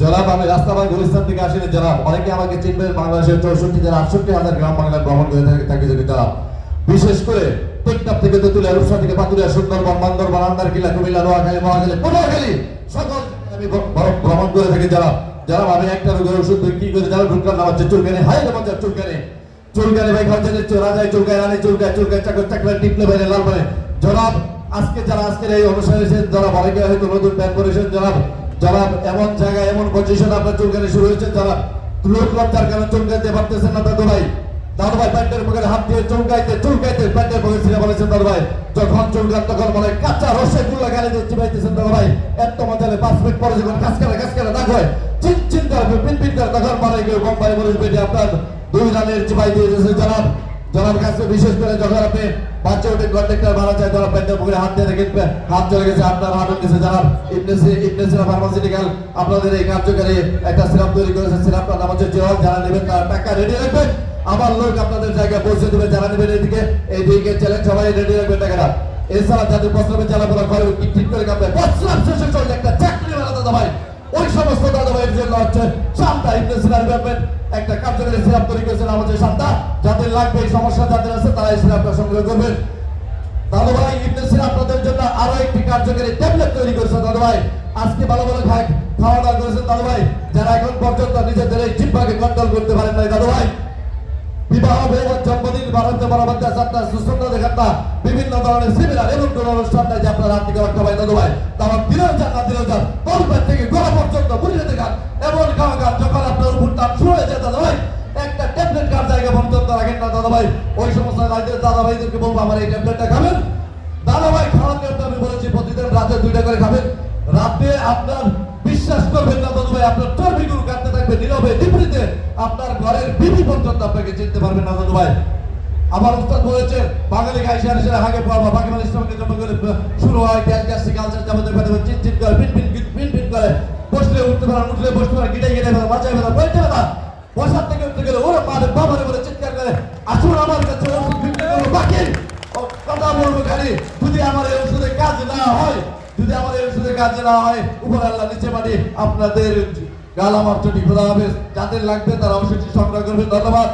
জনাব, আমি রাস্তাবাই গুলিস্তান থেকে আসিনি জনাব। অনেকে আমাকে চিনবেন, বাংলাদেশের চৌষট্টি জেলা আটষট্টি হাজার গ্রাম বাংলা ভ্রমণ করে থাকে, থাকি যদি জনাব। বিশেষ করে টেকটাপ থেকে তেতুলিয়া রূপসা থেকে পাতুলিয়া সুন্দরবন বান্দরবান আন্দারকিল্লা কুমিল্লা, নোয়াখালী, মহাখালী, পটুয়াখালী, সকল আমি ভ্রমণ করে থাকি, জনাব। জনাব, আমি একটা রোগের ওষুধ কি করে জানাব ঢুকলাম নাম হচ্ছে চুলকানি, হাই মজার চুলকানি। চুলকানি ভাই খাওয়া যায়, চুলকায় রানী, চুলকায় চুলকায় চাকর চাকরা টিপলে বাইরে, লাল মানে জনাব, আজকে যারা আজকের এই অনুষ্ঠানে এসেছেন যারা অনেকে হয়তো নতুন প্যান করেছেন জনাব। জনাব এমন জায়গায়, এমন পজিশন আপনার চুলকানি শুরু হয়েছে জনাব লোক লজ্জার কারণে চুলকাইতে পারতেছেন না, দাদু ভাই। দাদু ভাই, প্যান্টের পকেটে হাত দিয়ে চুলকাইতে চুলকাইতে প্যান্টের পকেট ছিঁড়ে বলেছেন দাদু ভাই। যখন চুলকান, তখন বলে কাঁচা রসেরগুলা গাড়ি দিয়ে চিবাইতেছেন, দাদু ভাই। এত মজা লাগে পাঁচ মিনিট পরে যখন কাজ করে কাজ করে দাগ হয়। চিন চিন করে পিন পিন তখন মানে কেউ কোম্পানি বলে আপনার দুই রানের চিবাই দিয়ে দিয়েছে, জনাব। জনাব কাছে বিশেষ করে যখন আপনি বাচ্চা উঠে কন্ট্রাক্টর ভাড়া চাই জনাব প্যান্টের পকেটে হাত দিয়ে দেখেন, হাত চলে গেছে আপনার হাত উঠেছে জনাব ইবনেসি ইবনেসিরা ফার্মাসিউটিক্যাল আপনাদের এই কার্যকারী একটা সিরাপ তৈরি করেছে সিরাপটার নাম হচ্ছে জল যারা নেবেন তারা টাকা রেডি রাখবেন। আমার লোক আপনাদের জায়গায় পৌঁছে দেবে, যারা নেবেন এদিকে, এইদিকে চ্যালেঞ্জ সবাই রেডি রাখবেন টাকাটা। এছাড়া যাদের প্রস্রাবে জ্বালাপোড়া করে, ঠিক করে কাঁপবে। প্রস্রাব শেষে চলে একটা চাকরি বানাতে দাবাই ওই সমস্ত দাদা ভাইয়ের জন্য হচ্ছে শান্তা সিনার ব্যাপারে একটা কার্যকরী সিরাপ তৈরি করেছেন আমাদের শান্তা যাদের লাগবে এই সমস্যা যাদের আছে, তারা এই সিরাপটা সংগ্রহ করবেন। দাদু ভাই, ইবনে সিনা আপনাদের জন্য আরও একটি কার্যকরী ট্যাবলেট তৈরি করেছেন দাদু ভাই। আজকে ভালো ভালো খাওয়া দাওয়া করেছেন দাদু ভাই। যারা এখন পর্যন্ত নিজেদের এই জিব্বাকে কন্ট্রোল করতে পারেন নাই দাদু ভাই। বিবাহ ভোজ জন্মদিন বারান্ত বারাবাদ্দা যাত্রা সুসন্দ দেখাত্তা বিভিন্ন ধরনের সেমিনার এবং কোন অনুষ্ঠান নাই যে আপনার যান না থেকে গলা পর্যন্ত বুঝে দেখান এমন গান যখন আপনার উপর শুরু একটা ট্যাবলেট কার জায়গা পর্যন্ত রাখেন না ওই সমস্ত রাজ্যের বলব, আমার এই ট্যাবলেটটা খাবেন। দাদা ভাই, খাওয়ার নিয়মটা আমি বলেছি, প্রতিদিন রাতে দুইটা করে খাবেন। রাতে আপনার বিশ্বাস করবেন না, দাদু ভাই, আপনার চর্বিগুলো কাটতে থাকবে, নীরবে আপনার ঘরের বিবি পর্যন্ত আপনাকে চিনতে পারবেন না দাদু ভাই। আমার উস্তাদ বলেছে, বাঙালি গাইছে আর সেটা হাগে পড়বা। বাকি তোমাকে জমা করে শুরু হয় কালচার চিন চিন করে পিন পিন পিন পিন করে। বসলে উঠতে পারে, উঠলে বসতে পারে গিটে গিটে ফেলা ফেলা বলতে না বসার থেকে উঠতে গেলে ওরা মারে বলে চিৎকার করে। আসুন আমার কাছে, ওষুধ বিক্রি করব, বাকি। কথা বলব খালি। যদি আমার এই ওষুধে কাজ না হয়, যদি আমার এই ওষুধে কাজ না হয়, উপর আল্লাহ নিচে মাটি আপনাদের গাল আমার চটি খোদা হবে যাদের লাগবে তারা অবশ্যই সংগ্রহ করবে ধন্যবাদ।